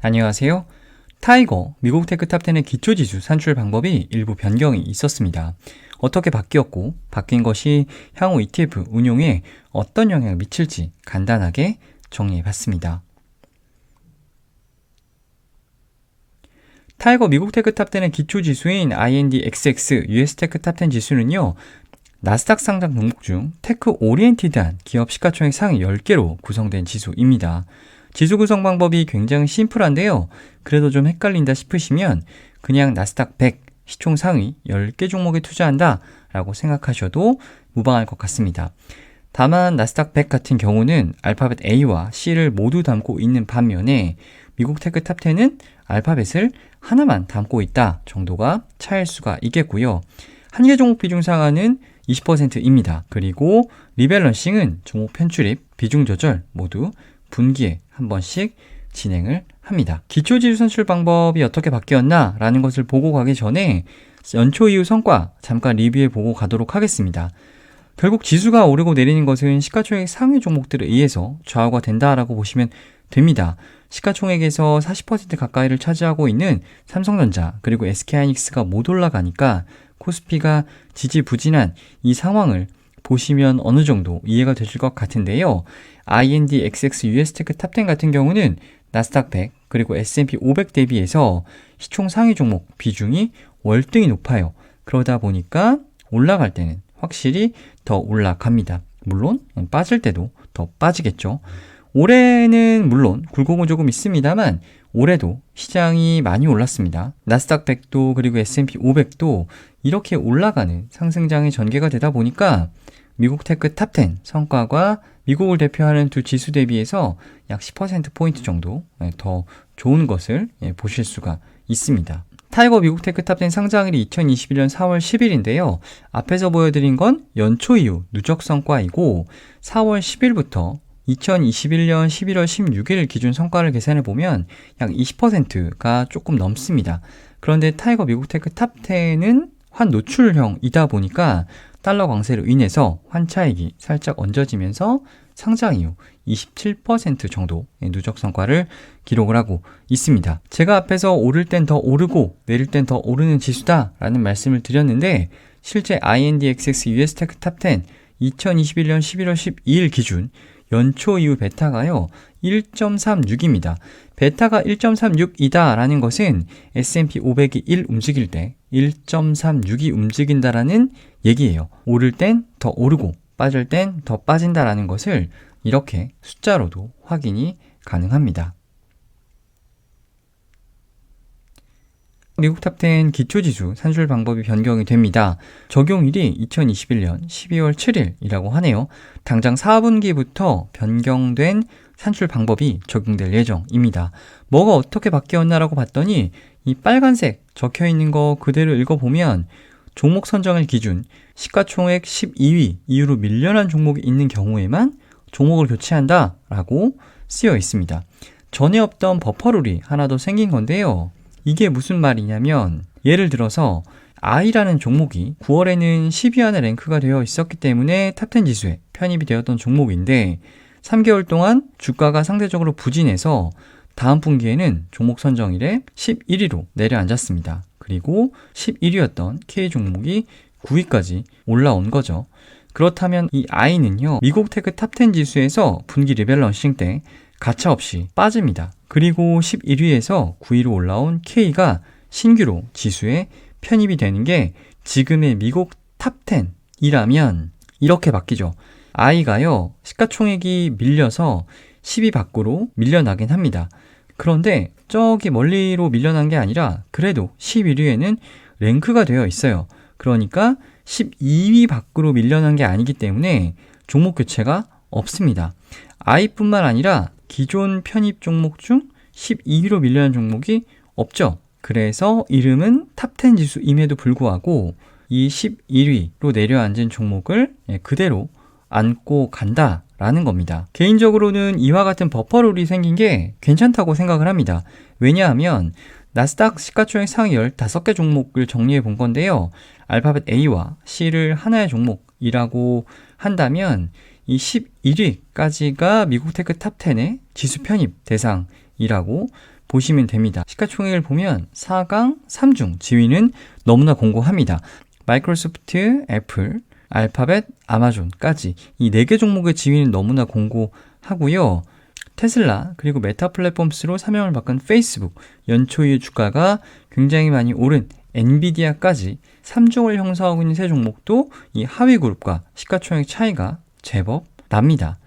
안녕하세요. 타이거 미국 테크 탑10의 기초지수 산출 방법이 일부 변경이 있었습니다. 어떻게 바뀌었고 바뀐 것이 향후 ETF 운용에 어떤 영향을 미칠지 간단하게 정리해 봤습니다. 타이거 미국 테크 탑10의 기초 지수인 INDXX US 테크 탑10 지수는요. 나스닥 상장 종목 중 테크 오리엔티드한 기업 시가총액 상위 10개로 구성된 지수입니다. 지수 구성 방법이 굉장히 심플한데요. 그래도 좀 헷갈린다 싶으시면 그냥 나스닥 100 시총 상위 10개 종목에 투자한다 라고 생각하셔도 무방할 것 같습니다. 다만 나스닥 100 같은 경우는 알파벳 A와 C를 모두 담고 있는 반면에 미국 테크 탑 10은 알파벳을 하나만 담고 있다 정도가 차일 수가 있겠고요. 한 개 종목 비중 상한은 20%입니다. 그리고 리밸런싱은 종목 편출입, 비중 조절 모두 분기에 한 번씩 진행을 합니다. 기초지수 산출 방법이 어떻게 바뀌었나 라는 것을 보고 가기 전에 연초 이후 성과 잠깐 리뷰해 보고 가도록 하겠습니다. 결국 지수가 오르고 내리는 것은 시가총액 상위 종목들에 의해서 좌우가 된다라고 보시면 됩니다. 시가총액에서 40% 가까이를 차지하고 있는 삼성전자 그리고 SK하이닉스가 못 올라가니까 코스피가 지지부진한 이 상황을 보시면 어느 정도 이해가 되실 것 같은데요. INDXX US테크 탑10 같은 경우는 나스닥 100 그리고 S&P 500 대비해서 시총 상위 종목 비중이 월등히 높아요. 그러다 보니까 올라갈 때는 확실히 더 올라갑니다. 물론 빠질 때도 더 빠지겠죠. 올해는 물론 굴곡은 조금 있습니다만 올해도 시장이 많이 올랐습니다. 나스닥 100도 그리고 S&P 500도 이렇게 올라가는 상승장의 전개가 되다 보니까 미국 테크 탑10 성과가 미국을 대표하는 두 지수 대비해서 약 10%포인트 정도 예, 더 좋은 것을 예, 보실 수가 있습니다. 타이거 미국 테크 탑10 상장일이 2021년 4월 10일인데요. 앞에서 보여드린 건 연초 이후 누적 성과이고 4월 10일부터 2021년 11월 16일 기준 성과를 계산해 보면 약 20%가 조금 넘습니다. 그런데 타이거 미국 테크 탑 10은 환 노출형이다 보니까 달러 강세로 인해서 환차익이 살짝 얹어지면서 상장 이후 27% 정도 누적 성과를 기록을 하고 있습니다. 제가 앞에서 오를 땐 더 오르고 내릴 땐 더 오르는 지수다라는 말씀을 드렸는데 실제 INDXX US 테크 탑 10 2021년 11월 12일 기준 연초 이후 베타가요 1.36입니다. 베타가 1.36이다라는 것은 S&P 500이 1 움직일 때 1.36이 움직인다라는 얘기예요. 오를 땐 더 오르고 빠질 땐 더 빠진다라는 것을 이렇게 숫자로도 확인이 가능합니다. 미국 탑10 기초지수 산출 방법이 변경이 됩니다. 적용일이 2021년 12월 7일이라고 하네요. 당장 4분기부터 변경된 산출 방법이 적용될 예정입니다. 뭐가 어떻게 바뀌었나라고 봤더니 이 빨간색 적혀 있는 거 그대로 읽어보면 종목 선정을 기준 시가총액 12위 이후로 밀려난 종목이 있는 경우에만 종목을 교체한다라고 쓰여 있습니다. 전에 없던 버퍼룰이 하나 더 생긴 건데요. 이게 무슨 말이냐면 예를 들어서 I라는 종목이 9월에는 10위 안에 랭크가 되어 있었기 때문에 탑10 지수에 편입이 되었던 종목인데 3개월 동안 주가가 상대적으로 부진해서 다음 분기에는 종목 선정일에 11위로 내려앉았습니다. 그리고 11위였던 K 종목이 9위까지 올라온 거죠. 그렇다면 이 I는요, 미국 테크 탑10 지수에서 분기 리밸런싱 때 가차없이 빠집니다. 그리고 11위에서 9위로 올라온 K가 신규로 지수에 편입이 되는 게 지금의 미국 탑10이라면 이렇게 바뀌죠. I가요, 시가총액이 밀려서 10위 밖으로 밀려나긴 합니다. 그런데 저기 멀리로 밀려난 게 아니라 그래도 11위에는 랭크가 되어 있어요. 그러니까 12위 밖으로 밀려난 게 아니기 때문에 종목 교체가 없습니다. I뿐만 아니라 기존 편입 종목 중 12위로 밀려난 종목이 없죠. 그래서 이름은 탑10 지수임에도 불구하고 이 11위로 내려앉은 종목을 예, 그대로 안고 간다 라는 겁니다. 개인적으로는 이와 같은 버퍼룰이 생긴 게 괜찮다고 생각을 합니다. 왜냐하면 나스닥 시가총액 상위 15개 종목을 정리해 본 건데요. 알파벳 A와 C를 하나의 종목이라고 한다면 이 11위까지가 미국 테크 탑 10의 지수 편입 대상이라고 보시면 됩니다. 시가총액을 보면 4강 3중 지위는 너무나 공고합니다. 마이크로소프트, 애플, 알파벳, 아마존까지 이네개 종목의 지위는 너무나 공고하고요. 테슬라 그리고 메타 플랫폼스로 사명을 바꾼 페이스북 연초의 주가가 굉장히 많이 오른 엔비디아까지 3종을 형성하고 있는 세 종목도 이 하위 그룹과 시가총액 차이가 제법 납니다.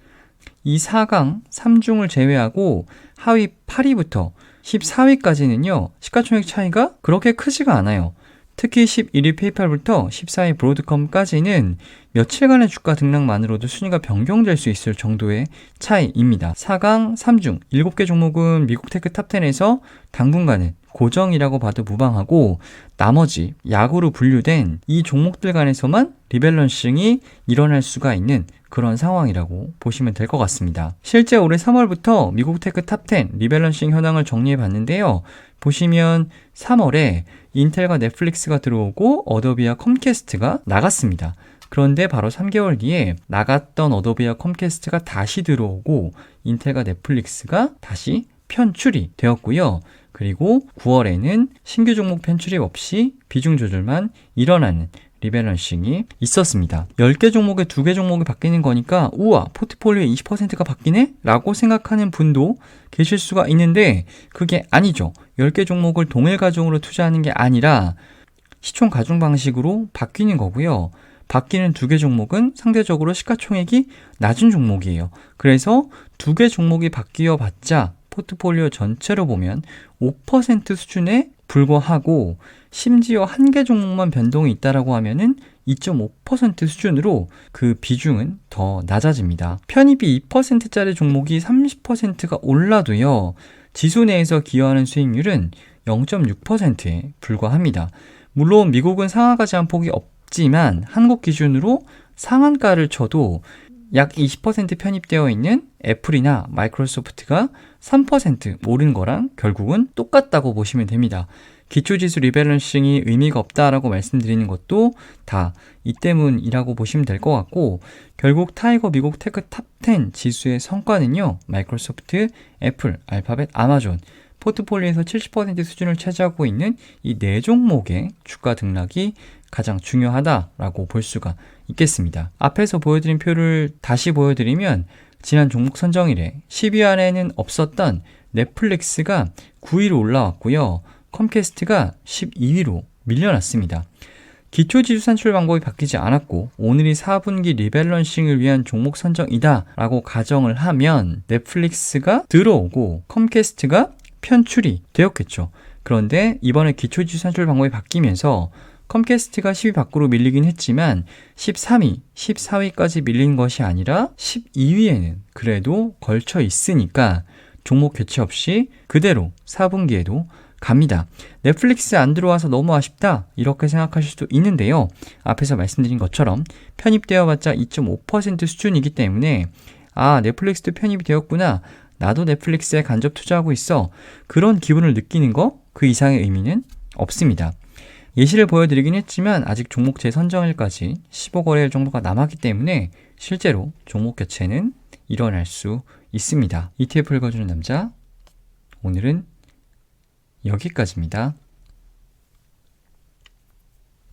이 4강 3중을 제외하고 하위 8위부터 14위까지는요, 시가총액 차이가 그렇게 크지가 않아요. 특히 11위 페이팔부터 14위 브로드컴까지는 며칠간의 주가 등락만으로도 순위가 변경될 수 있을 정도의 차이입니다. 4강 3중 7개 종목은 미국 테크 탑10에서 당분간은 고정이라고 봐도 무방하고 나머지 야구로 분류된 이 종목들 간에서만 리밸런싱이 일어날 수가 있는 그런 상황이라고 보시면 될 것 같습니다. 실제 올해 3월부터 미국 테크 탑10 리밸런싱 현황을 정리해 봤는데요. 보시면 3월에 인텔과 넷플릭스가 들어오고 어도비와 컴캐스트가 나갔습니다. 그런데 바로 3개월 뒤에 나갔던 어도비와 컴캐스트가 다시 들어오고 인텔과 넷플릭스가 다시 편출이 되었고요. 그리고 9월에는 신규 종목 편출입 없이 비중 조절만 일어나는 리밸런싱이 있었습니다. 10개 종목에 2개 종목이 바뀌는 거니까 우와 포트폴리오의 20%가 바뀌네? 라고 생각하는 분도 계실 수가 있는데 그게 아니죠. 10개 종목을 동일 가중으로 투자하는 게 아니라 시총 가중 방식으로 바뀌는 거고요. 바뀌는 두 개 종목은 상대적으로 시가총액이 낮은 종목이에요. 그래서 두 개 종목이 바뀌어 봤자 포트폴리오 전체로 보면 5% 수준에 불과하고 심지어 한 개 종목만 변동이 있다라고 하면은 2.5% 수준으로 그 비중은 더 낮아집니다. 편입이 2%짜리 종목이 30%가 올라도요. 지수 내에서 기여하는 수익률은 0.6%에 불과합니다. 물론 미국은 상하가 제한 폭이 없지만 한국 기준으로 상한가를 쳐도 약 20% 편입되어 있는 애플이나 마이크로소프트가 3% 오른 거랑 결국은 똑같다고 보시면 됩니다. 기초지수 리밸런싱이 의미가 없다라고 말씀드리는 것도 다 이 때문이라고 보시면 될 것 같고 결국 타이거 미국 테크 탑 10 지수의 성과는요. 마이크로소프트, 애플, 알파벳, 아마존 포트폴리오에서 70% 수준을 차지하고 있는 이 네 종목의 주가 등락이 가장 중요하다라고 볼 수가 있겠습니다. 앞에서 보여드린 표를 다시 보여드리면 지난 종목 선정일에 10위 안에는 없었던 넷플릭스가 9위로 올라왔고요. 컴캐스트가 12위로 밀려났습니다. 기초지수 산출 방법이 바뀌지 않았고 오늘이 4분기 리밸런싱을 위한 종목 선정이다 라고 가정을 하면 넷플릭스가 들어오고 컴캐스트가 편출이 되었겠죠. 그런데 이번에 기초지수 산출 방법이 바뀌면서 컴캐스트가 10위 밖으로 밀리긴 했지만 13위, 14위까지 밀린 것이 아니라 12위에는 그래도 걸쳐 있으니까 종목 교체 없이 그대로 4분기에도 갑니다. 넷플릭스 안 들어와서 너무 아쉽다 이렇게 생각하실 수도 있는데요. 앞에서 말씀드린 것처럼 편입되어 봤자 2.5% 수준이기 때문에 아 넷플릭스도 편입이 되었구나 나도 넷플릭스에 간접 투자하고 있어 그런 기분을 느끼는 거 그 이상의 의미는 없습니다. 예시를 보여드리긴 했지만 아직 종목 재선정일까지 15거래일 정도가 남았기 때문에 실제로 종목 교체는 일어날 수 있습니다. ETF 읽어주는 남자 오늘은 여기까지입니다.